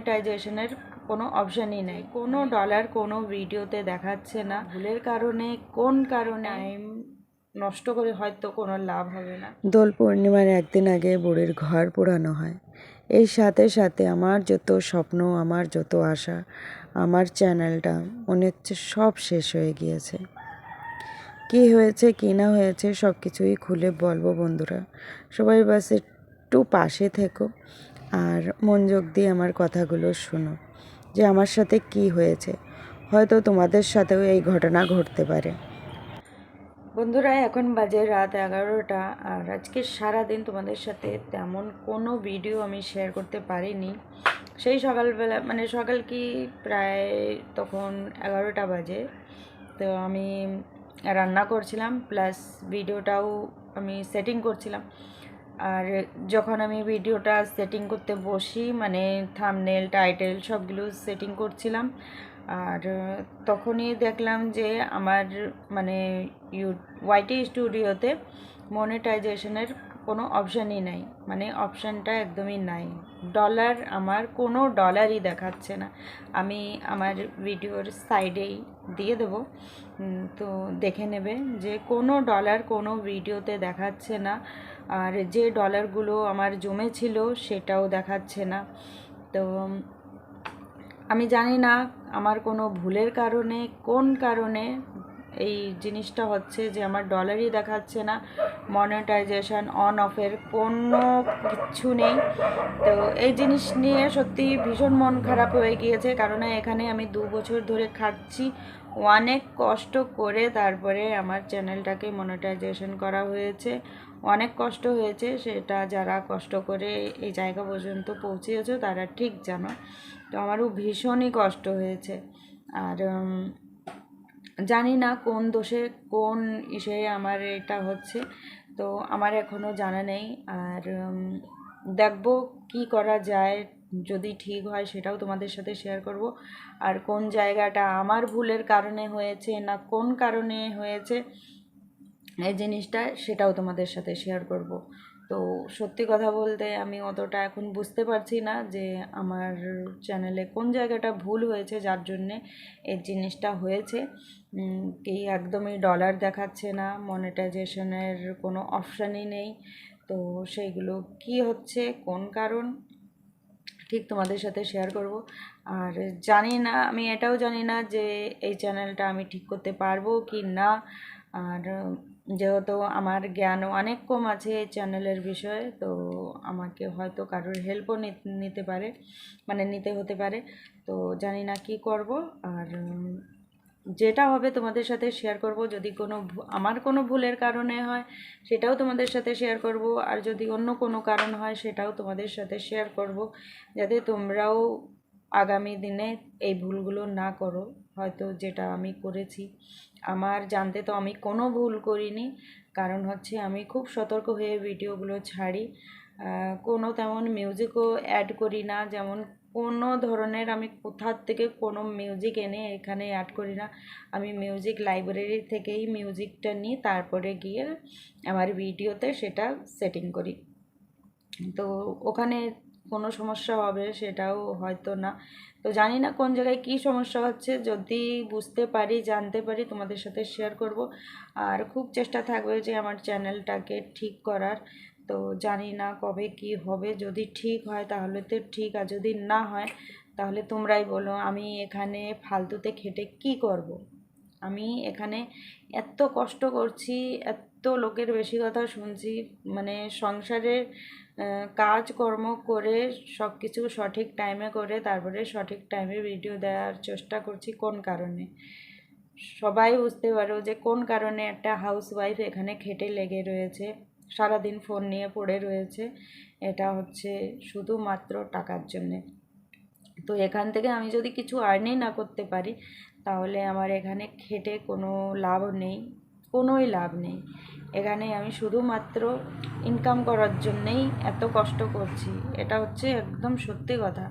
মনিটাইজেশনের কোনো অপশানই নেই। কোনো ডলার কোনো ভিডিওতে দেখাচ্ছে না। ভুলের কারণে কোন কারণে? টাইম নষ্ট করে হয়তো কোনো লাভ হবে না। দোল পূর্ণিমার একদিন আগে বুড়ির ঘর পোড়ানো হয়। এই সাথে সাথে আমার যত স্বপ্ন আমার যত আশা আমার চ্যানেলটা মনে হচ্ছে সব শেষ হয়ে গিয়েছে। কি হয়েছে কি না হয়েছে সব কিছুই খুলে বলব বন্ধুরা। সবাই বাস একটু পাশে থেকো। আর মনোযোগ দিয়ে আমার কথাগুলো শোনো, যে আমার সাথে কি হয়েছে। হয়তো তোমাদের সাথেও এই ঘটনা ঘটতে পারে। বন্ধুরা, এখন বাজে রাত এগারোটা, আর আজকে সারা দিন তোমাদের সাথে তেমন কোনো ভিডিও আমি শেয়ার করতে পারিনি। সেই সকালবেলা মানে সকাল কি প্রায় তখন এগারোটা বাজে, তো আমি রান্না করছিলাম প্লাস ভিডিওটাও আমি সেটিং করছিলাম। আর যখন আমি ভিডিওটা সেটিং করতে বসি মানে থামনেল টাইটেল সবগুলো সেটিং করছিলাম, আর তখনই দেখলাম যে আমার মানে ইউ ওয়াইটি স্টুডিওতে মনিটাইজেশনের কোনো অপশানই নাই। মানে অপশানটা একদমই নাই। ডলার আমার কোনো ডলারই দেখাচ্ছে না। আমি আমার ভিডিওর সাইডেই দিয়ে দেবো। তো দেখে নেবে যে কোনো ডলার কোনো ভিডিওতে দেখাচ্ছে না। আর যে ডলারগুলো আমার জমেছিল সেটাও দেখাচ্ছে না। তো, আমি জানি না আমার কোনো ভুলের কারণে, কোন কারণে এই জিনিসটা হচ্ছে যে আমার ডলারই দেখাচ্ছে না। মনিটাইজেশন অন অফের কোনো কিচ্ছু নেই। তো, এই জিনিস নিয়ে সত্যি ভীষণ মন খারাপ হয়ে গিয়েছে। কারণ এখানে আমি দু বছর ধরে খাচ্ছি অনেক কষ্ট করে তারপরে আমার চ্যানেলটাকে মনিটাইজেশন করা হয়েছে। অনেক কষ্ট হয়েছে, সেটা যারা কষ্ট করে এই জায়গা পর্যন্ত পৌঁছেছে তারা ঠিক জানো। তো আমারও ভীষণই কষ্ট হয়েছে। আর জানি না কোন দোষে কোন ইসে আমার এটা হচ্ছে, তো আমার এখনও জানা নেই। আর দেখব কি করা যায়, যদি ঠিক হয় সেটাও তোমাদের সাথে শেয়ার করব। আর কোন জায়গাটা আমার ভুলের কারণে হয়েছে না কোন কারণে হয়েছে এই জিনিসটা সেটাও তোমাদের সাথে শেয়ার করব। তো সত্যি কথা বলতে আমি অতটা এখন বুঝতে পারছি না যে আমার চ্যানেলে কোন জায়গাটা ভুল হয়েছে, যার জন্যে এই জিনিসটা হয়েছে। কি একদমই ডলার দেখাচ্ছে না মনিটাইজেশনের কোনো অপশানই নেই। তো সেইগুলো কি হচ্ছে, কোন কারণ, ঠিক তোমাদের সাথে শেয়ার করব। আর জানি না, আমি এটাও জানি না যে এই চ্যানেলটা আমি ঠিক করতে পারব কি না। আর যেহেতু আমার জ্ঞান অনেক কম আছে এই চ্যানেলের বিষয়ে, তো আমাকে হয়তো কারোর হেল্পও নিতে পারে মানে নিতে হতে পারে। তো জানি না কি করব, আর যেটা হবে তোমাদের সাথে শেয়ার করব। যদি কোনো আমার কোনো ভুলের কারণে হয়, সেটাও তোমাদের সাথে শেয়ার করব। আর যদি অন্য কোনো কারণ হয়, সেটাও তোমাদের সাথে শেয়ার করব। যাতে তোমরাও আগামী দিনে এই ভুলগুলো না করো। হয়তো যেটা আমি করেছি। আমার জানতে তো আমি কোনো ভুল করিনি। কারণ হচ্ছে আমি খুব সতর্ক হয়ে ভিডিওগুলো ছাড়ি। কোনো তেমন মিউজিকও অ্যাড করি না। যেমন কোনো ধরনের আমি কোথার থেকে কোনো মিউজিক এনে এখানে অ্যাড করি না। আমি মিউজিক লাইব্রেরি থেকেই মিউজিকটা নিই, তারপরে গিয়ে আমার ভিডিওতে সেটা সেটিং করি। তো ওখানে কোনো সমস্যা হবে সেটাও হয়তো না। তো জানি না কোন জায়গায় কী সমস্যা হচ্ছে, যদি বুঝতে পারি, জানতে পারি, তোমাদের সাথে শেয়ার করব আর খুব চেষ্টা থাকবে যে আমার চ্যানেলটাকে ঠিক করার তো জানি না কবে কি হবে, যদি ঠিক হয় তাহলে তো ঠিক, আর যদি না হয় তাহলে তোমরাই বলো, আমি এখানে ফালতুতে খেটে কি করব। আমি এখানে এত কষ্ট করছি, এত লোকের বেশি কথা শুনছি মানে সংসারের কাজকর্ম করে সব কিছু সঠিক টাইমে করে তারপরে সঠিক টাইমে ভিডিও দেওয়ার চেষ্টা করছি কোন কারণে? সবাই বুঝতে পারো যে কোন কারণে একটা হাউসওয়াইফ এখানে খেটে লেগে রয়েছে, সারাদিন ফোন নিয়ে পড়ে রয়েছে, এটা হচ্ছে শুধুমাত্র টাকার জন্যে। তো এখান থেকে আমি যদি কিছু আর্নই না করতে পারি, তাহলে আমার এখানে খেটে কোনো লাভ নেই। কোনোই লাভ নেই। এখানে আমি শুধুমাত্র ইনকাম করার জন্যেই এত কষ্ট করছি। এটা হচ্ছে একদম সত্যি কথা।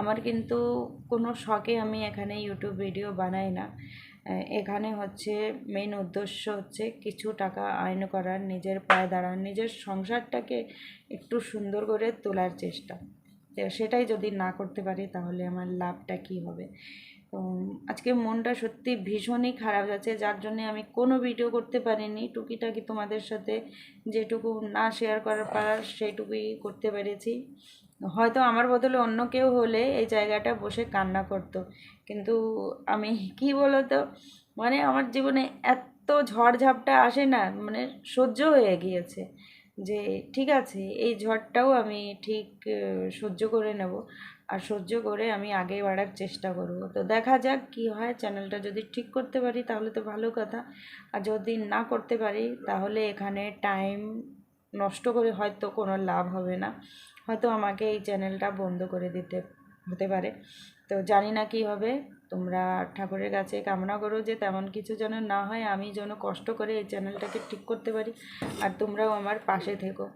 আমার কিন্তু কোনো শখে আমি এখানে ইউটিউব ভিডিও বানাই না। এখানে হচ্ছে মেন উদ্দেশ্য হচ্ছে কিছু টাকা আর্ন করার, নিজের পায়ে দাঁড়ান, নিজের সংসারটাকে একটু সুন্দর করে তোলার চেষ্টা। সেটাই যদি না করতে পারি তাহলে আমার লাভটা কী হবে? তো আজকে মনটা সত্যি ভীষণই খারাপ যাচ্ছে। যার জন্যে আমি কোনো ভিডিও করতে পারিনি। টুকিটাকি তোমাদের সাথে যেটুকু না শেয়ার করার পারার সেইটুকুই করতে পেরেছি। হয়তো আমার বদলে অন্য কেউ হলে এই জায়গাটা বসে কান্না করতো। কিন্তু আমি কি বলতো মানে আমার জীবনে এত ঝড়ঝাপটা আসে না মানে সহ্য হয়ে গিয়েছে যে ঠিক আছে, এই ঝড়টাও আমি ঠিক সহ্য করে নেব। আর সহ্য করে আমি আগে বাড়ার চেষ্টা করব। তো দেখা যাক কি হয় চ্যানেলটা যদি ঠিক করতে পারি তাহলে তো ভালো কথা। আর যদি না করতে পারি তাহলে এখানে টাইম নষ্ট করে হয়তো কোনো লাভ হবে না। হয়তো আমাকে এই চ্যানেলটা বন্ধ করে দিতে, হতে পারে। তো জানি না কি হবে, তোমরা ঠাকুরের কাছে কামনা করো যে তেমন কিছু যেন না হয়, আমি যেন কষ্ট করে এই চ্যানেলটাকে ঠিক করতে পারি। আর তোমরাও আমার পাশে থেকো।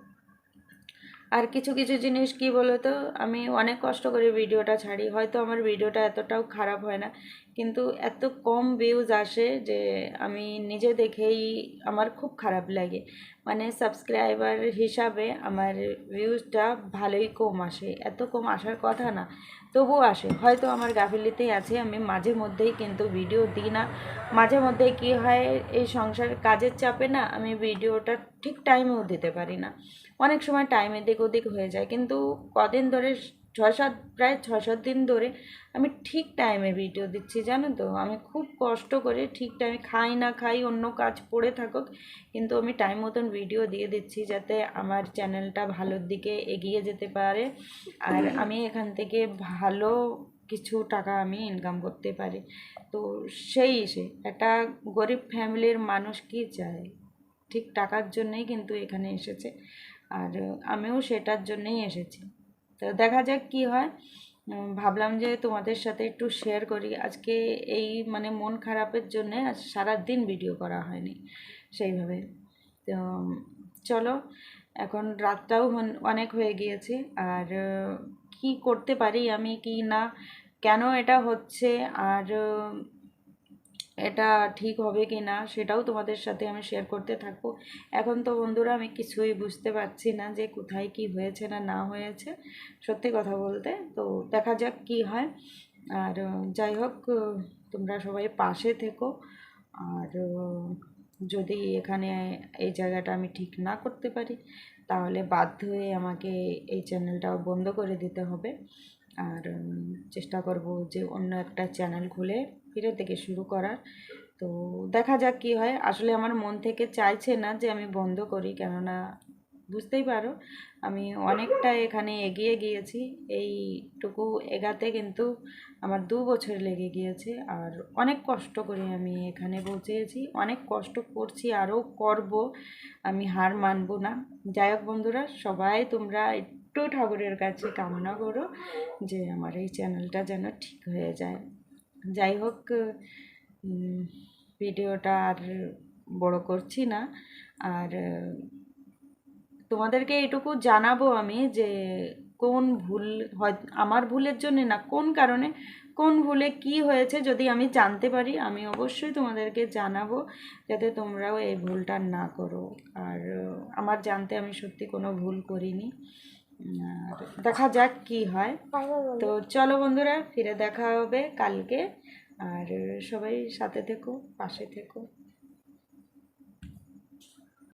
আর কিছু কিছু জিনিস কি বলতো, আমি অনেক কষ্ট করে ভিডিওটা ছাড়ি, হয়তো আমার ভিডিওটা এতটাও খারাপ হয় না। কিন্তু এত কম ভিউজ আসে যে আমি নিজে দেখেই আমার খুব খারাপ লাগে। মানে সাবস্ক্রাইবার হিসাবে আমার ভিউজটা ভালোই কম আসে। এত কম আসার কথা না, তবুও আসে। হয়তো আমার গাফিলিতেই আছে, আমি মাঝে মধ্যেই কিন্তু ভিডিও দিই না। মাঝে মধ্যে কি হয়, এই সংসার কাজের চাপে না আমি ভিডিওটা ঠিক টাইমেও দিতে পারি না। অনেক সময় টাইম এদিক ওদিক হয়ে যায়। কিন্তু কদিন ধরে ছয় সাত প্রায় ছয় সাত দিন ধরে আমি ঠিক টাইমে ভিডিও দিচ্ছি, জানো তো? আমি খুব কষ্ট করে ঠিক টাইমে খাই না খাই, অন্য কাজ পড়ে থাকুক, কিন্তু আমি টাইম মতন ভিডিও দিয়ে দিচ্ছি যাতে আমার চ্যানেলটা ভালোর দিকে এগিয়ে যেতে পারে আর আমি এখান থেকে ভালো কিছু টাকা আমি ইনকাম করতে পারি। তো সেই সে, একটা গরিব ফ্যামিলির মানুষ কি চায়? ঠিক টাকার জন্যই কিন্তু এখানে এসেছে, আর আমিও সেটার জন্যই এসেছি। তো দেখা যাক কি হয়। ভাবলাম যে তোমাদের সাথে একটু শেয়ার করি। আজকে এই মানে মন খারাপের জন্যে আজ সারাদিন ভিডিও করা হয়নি সেইভাবে। তো চলো, এখন রাতটাও অনেক হয়ে গিয়েছে। আর কি করতে পারি আমি, কি না, কেন এটা হচ্ছে? আর এটা ঠিক হবে কি না সেটাও তোমাদের সাথে আমি শেয়ার করতে থাকব। এখন তো বন্ধুরা আমি কিছুই বুঝতে পারছি না যে কোথায় কি হয়েছে না না হয়েছে, সত্যি কথা বলতে। তো দেখা যাক কি হয়। আর, যাই হোক, তোমরা সবাই পাশে থেকো। আর, যদি এখানে এই জায়গাটা আমি ঠিক না করতে পারি, তাহলে বাধ্য হয়ে আমাকে এই চ্যানেলটাও বন্ধ করে দিতে হবে। আর, চেষ্টা করব যে অন্য একটা চ্যানেল খুলে ফিরে থেকে শুরু করার। তো দেখা যাক কি হয়। আসলে আমার মন থেকে চাইছে না যে আমি বন্ধ করি, কেননা বুঝতেই পারো, আমি অনেকটা এখানে এগিয়ে গিয়েছি। এইটুকু এগাতে কিন্তু আমার দু বছর লেগে গিয়েছে। আর অনেক কষ্ট করে আমি এখানে পৌঁছেছি। অনেক কষ্ট করছি, আরও করব। আমি হার মানব না। যাই হোক বন্ধুরা, সবাই তোমরা একটু ঠাকুরের কাছে কামনা করো যে আমার এই চ্যানেলটা যেন ঠিক হয়ে যায়। যাই হোক ভিডিওটা আর বড় করছি না। আর, তোমাদেরকে এটুকু জানাব আমি যে, কোন ভুল হয়, আমার ভুলের জন্য না, কোন কারণে, কোন ভুলে কি হয়েছে যদি আমি জানতে পারি, আমি অবশ্যই তোমাদেরকে জানাব যাতে তোমরাও এই ভুলটা না করো। আর, আমার জানতে আমি সত্যি কোনো ভুল করিনি। আর দেখা যাক কি হয়। তো চলো বন্ধুরা ফিরে দেখা হবে কালকে। আর সবাই সাথে থেকো পাশে থেকো।